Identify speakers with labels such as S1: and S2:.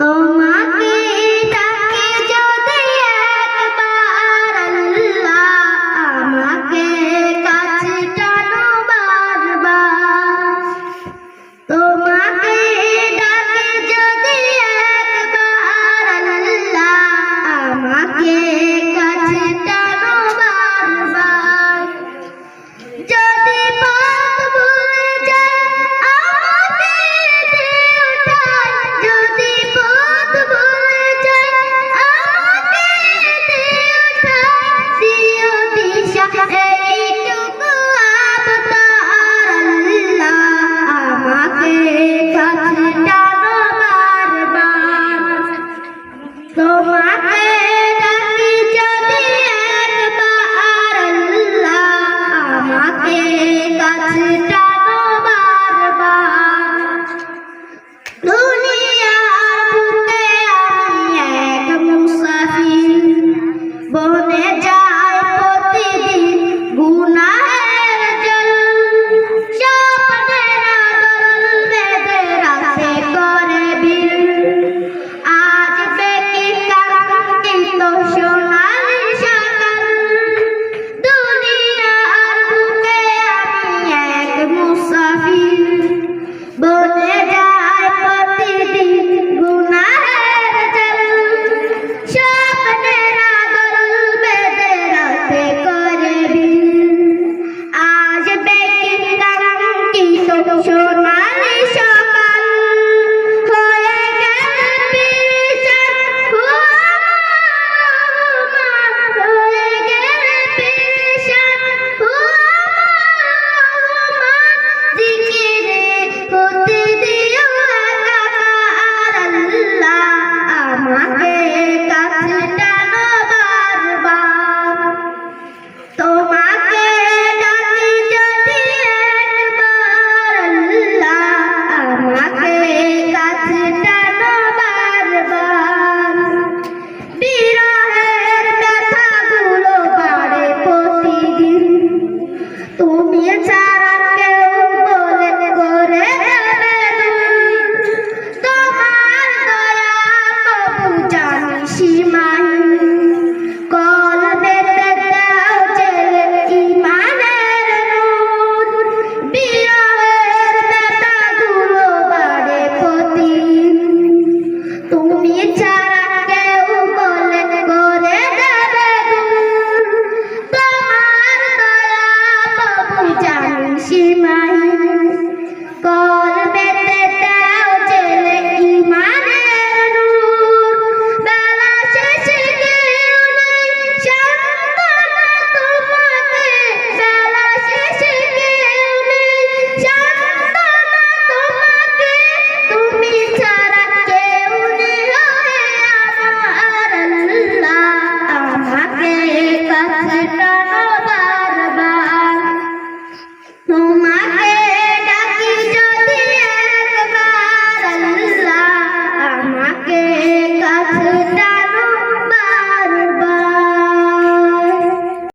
S1: তোমাকে তোমাকে ডাকি যদি আমাকে কাছে মুসলমান Thank you.